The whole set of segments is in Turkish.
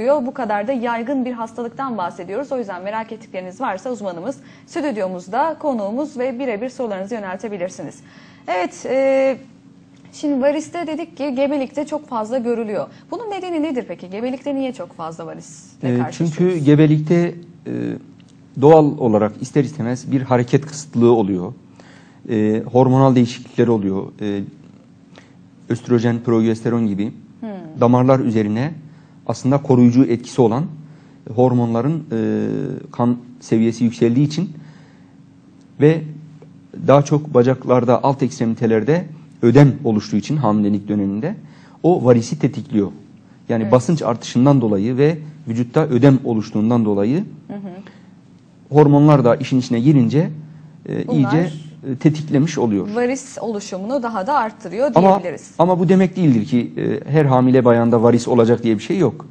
Bu kadar da yaygın bir hastalıktan bahsediyoruz. O yüzden merak ettikleriniz varsa uzmanımız stüdyomuzda konuğumuz ve birebir sorularınızı yöneltebilirsiniz. Evet, e, şimdi variste dedik ki gebelikte çok fazla görülüyor. Bunun nedeni nedir peki? Gebelikte niye çok fazla varisle Ee, karşılaşıyoruz? Çünkü gebelikte e, doğal olarak ister istemez bir hareket kısıtlığı oluyor. E, hormonal değişiklikler oluyor. E, östrojen, progesteron gibi Hmm. damarlar üzerine aslında koruyucu etkisi olan hormonların e, kan seviyesi yükseldiği için ve daha çok bacaklarda, alt ekstremitelerde ödem oluştuğu için hamilelik döneminde o varisi tetikliyor. Yani Evet. basınç artışından dolayı ve vücutta ödem oluştuğundan dolayı hormonlar da işin içine girince e, Bunlar- iyice e, tetiklemiş oluyor. Varis oluşumunu daha da arttırıyor Ama diyebiliriz. ama bu demek değildir ki e, her hamile bayanda varis olacak diye bir şey yok.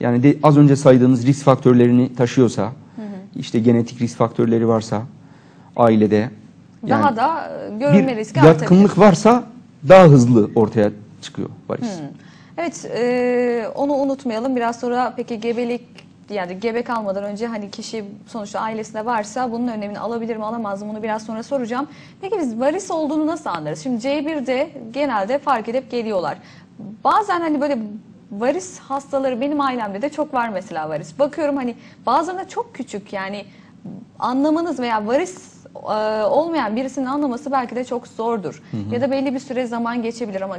Yani de, az önce saydığımız risk faktörlerini taşıyorsa, işte genetik risk faktörleri varsa ailede daha yani da e, görünme riski artabilir. yatkınlık varsa daha hızlı ortaya çıkıyor varis. Evet, e, onu unutmayalım. Biraz sonra peki gebelik yani gebe kalmadan önce hani kişi sonuçta ailesinde varsa bunun önlemini alabilir mi alamaz mı bunu biraz sonra soracağım. Peki biz varis olduğunu nasıl anlarız? Şimdi C1'de genelde fark edip geliyorlar. Bazen hani böyle varis hastaları benim ailemde de çok var mesela varis. Bakıyorum hani bazılarında çok küçük yani anlamanız veya varis e, olmayan birisinin anlaması belki de çok zordur. Ya da belli bir süre zaman geçebilir ama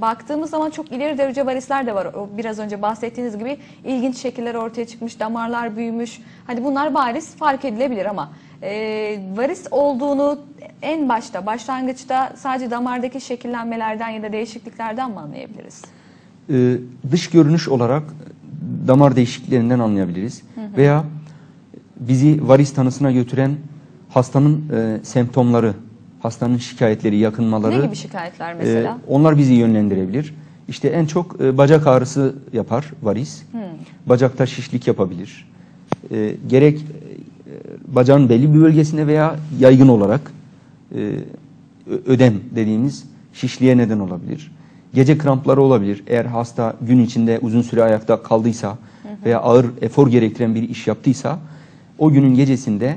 baktığımız zaman çok ileri derece varisler de var. O biraz önce bahsettiğiniz gibi ilginç şekiller ortaya çıkmış, damarlar büyümüş. Hani bunlar bariz fark edilebilir ama e, varis olduğunu en başta, başlangıçta sadece damardaki şekillenmelerden ya da değişikliklerden mi anlayabiliriz? Ee, dış görünüş olarak damar değişikliklerinden anlayabiliriz. Veya bizi varis tanısına götüren hastanın e, semptomları, hastanın şikayetleri, yakınmaları. Ne gibi şikayetler mesela? e, onlar bizi yönlendirebilir. İşte en çok e, bacak ağrısı yapar varis. Bacakta şişlik yapabilir. E, gerek e, bacağın belli bir bölgesine veya yaygın olarak e, ödem dediğimiz şişliğe neden olabilir. Gece krampları olabilir. Eğer hasta gün içinde uzun süre ayakta kaldıysa veya ağır efor gerektiren bir iş yaptıysa o günün gecesinde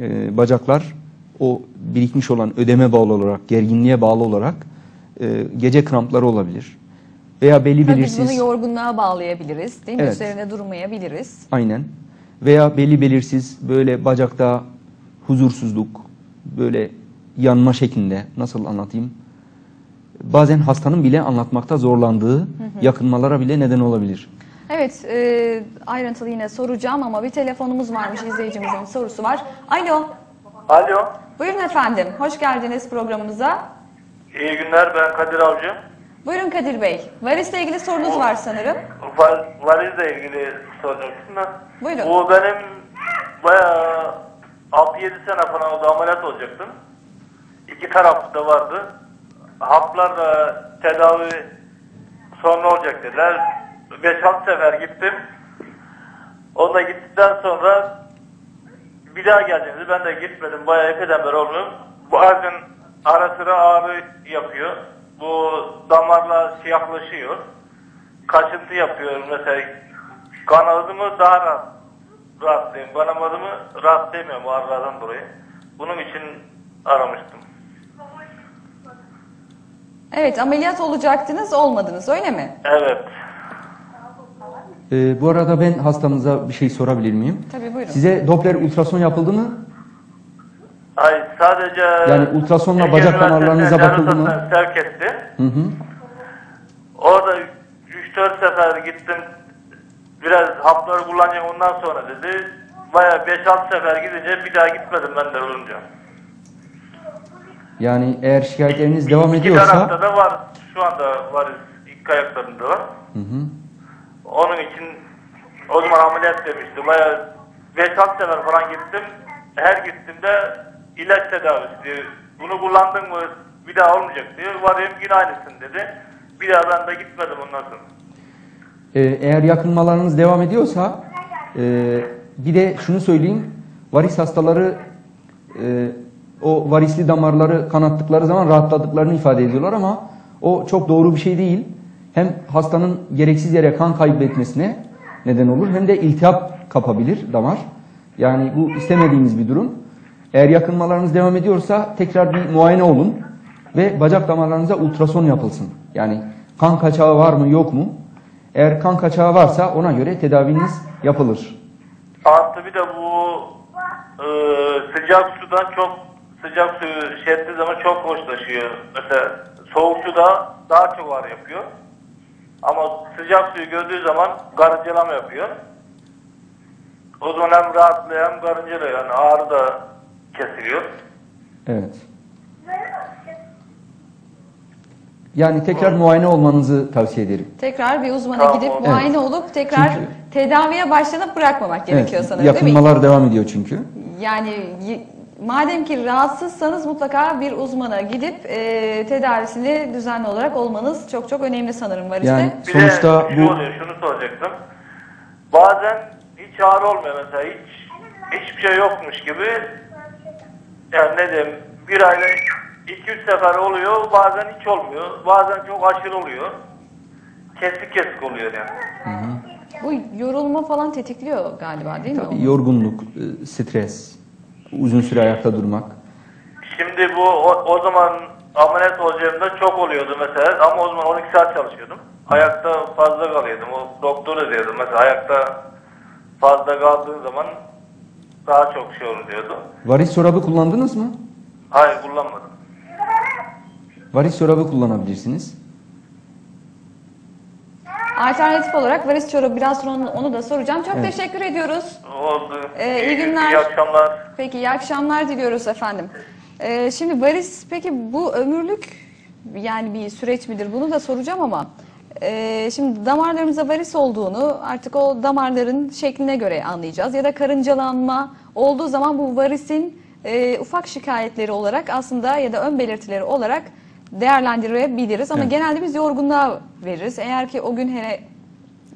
e, bacaklar o birikmiş olan ödeme bağlı olarak, gerginliğe bağlı olarak e, gece krampları olabilir. Veya belli Tabii belirsiz bunu yorgunluğa bağlayabiliriz değil mi? Evet. Üzerine durmayabiliriz. Aynen. Veya belli belirsiz böyle bacakta huzursuzluk, böyle yanma şeklinde nasıl anlatayım? Bazen hastanın bile anlatmakta zorlandığı yakınmalara bile neden olabilir. Evet, e, ayrıntılı yine soracağım ama bir telefonumuz varmış, izleyicimizin sorusu var. Alo, Alo, buyurun efendim, hoş geldiniz programımıza. iyi günler ben Kadir Avcı. Buyurun Kadir Bey, varisle ilgili sorunuz var sanırım. Var, varizle ilgili soracaktım da. Buyurun. Bu benim bayağı 6-7 sene falan oldu ameliyat olacaktım. İki tarafta da vardı. Haplarla tedavi sonra olacak dediler. 5-6 sefer gittim. Onda gittikten sonra bir daha geldiğinizde ben de gitmedim. Bayağı epeyden beri olmuyorum. Bazen ara sıra ağrı yapıyor. Bu damarla siyahlaşıyor. Kaçıntı yapıyor mesela. Kanadı mı daha rahat, rahatlayayım. Kanamadı mı rahatlayamıyorum bu ağrılardan dolayı. Bunun için aramıştım. Evet, ameliyat olacaktınız, olmadınız öyle mi? Evet. Ee, bu arada ben hastamıza bir şey sorabilir miyim? Tabii buyurun. Size Doppler ultrason yapıldı mı? Ay sadece Yani ultrasonla Ege bacak damarlarınıza bakıldı mı? Sevk etti. Hı hı. Orada 3-4 sefer gittim. Biraz hapları kullanacağım ondan sonra dedi. Baya 5-6 sefer gidince bir daha gitmedim ben de olunca. Yani eğer şikayetleriniz devam İki ediyorsa tarafta da var. Şu anda var. İlk ayaklarında var. Hı hı. Onun için o zaman ameliyat demişti. Baya 5-6 sefer falan gittim. Her gittiğimde ilaç tedavisi diyor. Bunu kullandın mı bir daha olmayacak diyor. Varayım yine aynısın dedi. Bir daha ben de gitmedim ondan sonra. Ee, eğer yakınmalarınız devam ediyorsa e, bir de şunu söyleyeyim. Varis hastaları e, o varisli damarları kanattıkları zaman rahatladıklarını ifade ediyorlar ama o çok doğru bir şey değil. Hem hastanın gereksiz yere kan kaybetmesine neden olur hem de iltihap kapabilir damar. Yani bu istemediğimiz bir durum. Eğer yakınmalarınız devam ediyorsa tekrar bir muayene olun ve bacak damarlarınıza ultrason yapılsın. Yani kan kaçağı var mı yok mu? Eğer kan kaçağı varsa ona göre tedaviniz yapılır. Artı bir de bu e, sıcak sudan çok sıcak suyu şey zaman çok hoşlaşıyor. Mesela soğuk suda daha çok ağrı yapıyor. Ama sıcak suyu gördüğü zaman karıncalama yapıyor. O zaman hem rahatlıyor hem karıncalıyor. Yani ağrı da kesiliyor. Evet. Yani tekrar muayene olmanızı tavsiye ederim. Tekrar bir uzmana Tamam, gidip evet. muayene olup tekrar Çünkü- tedaviye başlanıp bırakmamak gerekiyor Evet, sanırım değil mi? yakınmalar devam ediyor çünkü. Yani y- madem ki rahatsızsanız mutlaka bir uzmana gidip e, tedavisini düzenli olarak olmanız çok çok önemli sanırım variste. Yani Bir sonuçta de şu bu oluyor, şunu soracaktım. Bazen hiç ağrı olmuyor mesela, hiç hiçbir şey yokmuş gibi. Yani ne diyeyim, bir ayda iki üç sefer oluyor, bazen hiç olmuyor, bazen çok aşırı oluyor. Kesik kesik oluyor yani. Bu yorulma falan tetikliyor galiba değil mi? yorgunluk, e, stres, uzun süre ayakta durmak. Şimdi bu o, o zaman ameliyat olacağımda çok oluyordu mesela ama o zaman 12 saat çalışıyordum. Ayakta fazla kalıyordum. O doktor da diyordu mesela ayakta fazla kaldığın zaman daha çok şey olur diyordu. Varis çorabı kullandınız mı? Hayır kullanmadım. Varis çorabı kullanabilirsiniz. Alternatif olarak varis çorabı biraz sonra onu, onu da soracağım. Çok Evet. teşekkür ediyoruz. Oldu. Ee, iyi günler. İyi akşamlar. Peki iyi akşamlar diliyoruz efendim. Ee, şimdi varis peki bu ömürlük yani bir süreç midir bunu da soracağım ama e, şimdi damarlarımızda varis olduğunu artık o damarların şekline göre anlayacağız ya da karıncalanma olduğu zaman bu varisin e, ufak şikayetleri olarak aslında ya da ön belirtileri olarak değerlendirebiliriz ama Evet. genelde biz yorgunluğa veririz. Eğer ki o gün hele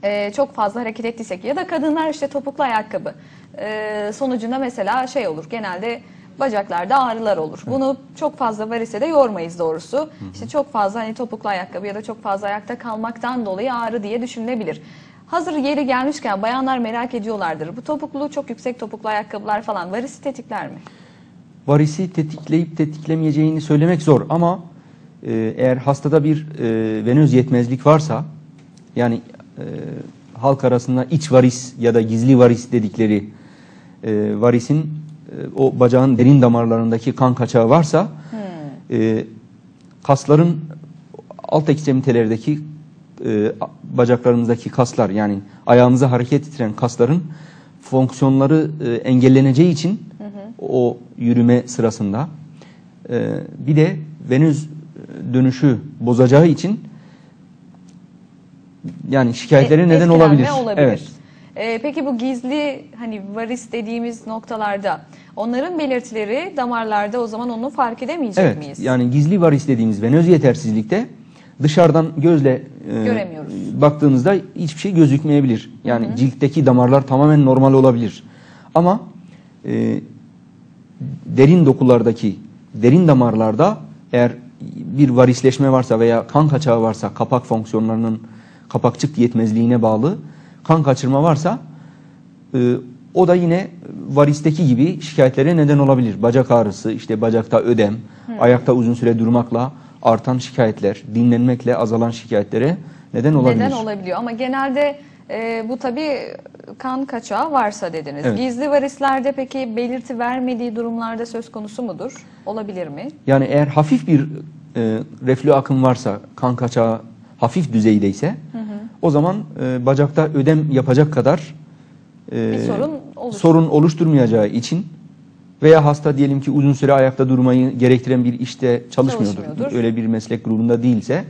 e, çok fazla hareket ettiysek ya da kadınlar işte topuklu ayakkabı e, sonucunda mesela şey olur genelde bacaklarda ağrılar olur. Bunu çok fazla varise de yormayız doğrusu. İşte çok fazla hani topuklu ayakkabı ya da çok fazla ayakta kalmaktan dolayı ağrı diye düşünülebilir. Hazır yeri gelmişken bayanlar merak ediyorlardır. Bu topuklu çok yüksek topuklu ayakkabılar falan varisi tetikler mi? Varisi tetikleyip tetiklemeyeceğini söylemek zor ama e, eğer hastada bir e, venöz yetmezlik varsa yani e, halk arasında iç varis ya da gizli varis dedikleri e, varisin e, o bacağın derin damarlarındaki kan kaçağı varsa e, kasların alt ekstremitelerdeki e, bacaklarınızdaki kaslar yani ayağınıza hareket ettiren kasların fonksiyonları e, engelleneceği için o yürüme sırasında e, bir de venöz dönüşü bozacağı için yani şikayetlere E- neden olabilir. olabilir. Evet. Ee, peki bu gizli hani varis dediğimiz noktalarda onların belirtileri damarlarda o zaman onu fark edemeyecek Evet. miyiz? Yani gizli varis dediğimiz venöz yetersizlikte dışarıdan gözle e, Göremiyoruz. baktığınızda hiçbir şey gözükmeyebilir. Yani ciltteki damarlar tamamen normal olabilir. Ama e, derin dokulardaki derin damarlarda eğer bir varisleşme varsa veya kan kaçağı varsa kapak fonksiyonlarının kapakçık yetmezliğine bağlı kan kaçırma varsa e, o da yine varisteki gibi şikayetlere neden olabilir. Bacak ağrısı, işte bacakta ödem, ayakta uzun süre durmakla artan şikayetler, dinlenmekle azalan şikayetlere neden olabilir. Neden olabiliyor ama genelde e, bu tabii kan kaçağı varsa dediniz. Evet. Gizli varislerde peki belirti vermediği durumlarda söz konusu mudur? Olabilir mi? Yani eğer hafif bir e, reflü akım varsa, kan kaçağı hafif düzeydeyse o zaman e, bacakta ödem yapacak kadar e, Bir sorun oluşur. sorun oluşturmayacağı için veya hasta diyelim ki uzun süre ayakta durmayı gerektiren bir işte çalışmıyordur. Çalışmıyordur. Öyle bir meslek grubunda değilse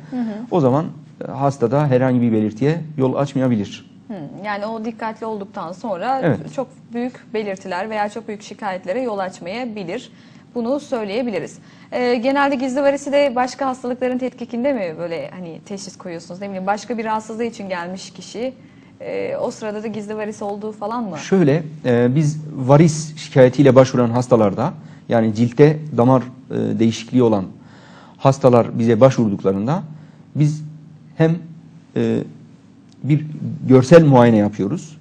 o zaman e, hastada herhangi bir belirtiye yol açmayabilir. Hı, Yani o dikkatli olduktan sonra Evet. çok büyük belirtiler veya çok büyük şikayetlere yol açmayabilir. Bunu söyleyebiliriz. Ee, genelde gizli varisi de başka hastalıkların tetkikinde mi böyle hani teşhis koyuyorsunuz? Ne bileyim başka bir rahatsızlığı için gelmiş kişi e, o sırada da gizli varis olduğu falan mı? Şöyle e, biz varis şikayetiyle başvuran hastalarda yani ciltte damar e, değişikliği olan hastalar bize başvurduklarında biz hem e, bir görsel muayene yapıyoruz.